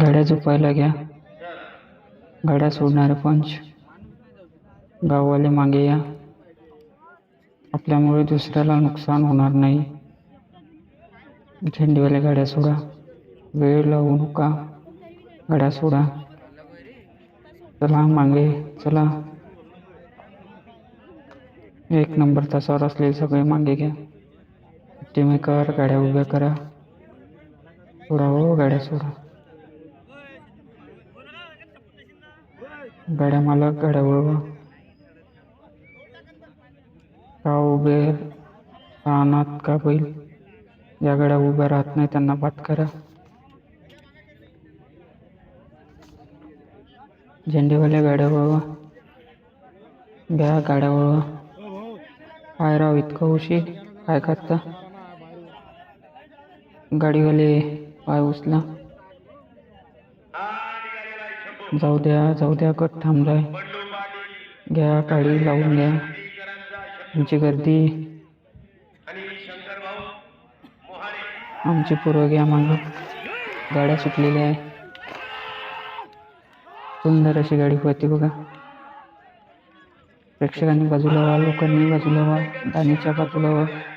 गाड्या झोपायला घ्या. गाड्या सोडणारे पंच. गाववाले मागे या. आपल्यामुळे दुसऱ्याला नुकसान होणार नाही. झेंडीवाल्या गाड्या सोडा. वेळ लावू नका. गाड्या सोडा. चला मागे चला. एक नंबर तासावर असलेले सगळे मागे घ्या. टीमेकर गाड्या उभ्या करा. सोडा हो गाड्या सोडा. गाड्या मला गाड्या वळवा. का उभे राहणार का बैल? ज्या गाड्या उभ्या राहत नाही त्यांना बात करा. झेंडेवाल्या गाड्या वळवा. घ्या गाड्या वळवा. काय राव इतकं उशीर? काय करता? गाडीवाले पाय उचला. जाऊ द्या जाऊ द्या कट थांबलाय. घ्या काळी लावून घ्या. तुमची गर्दी. आमची पूर्व घ्या मागं. गाड्या सुटलेल्या आहे. सुंदर अशी गाडी होती बघा. प्रेक्षकांनी बाजूला व्हा लोकांनी बाजूला व्हा दानीच्या बाजूला व्हा.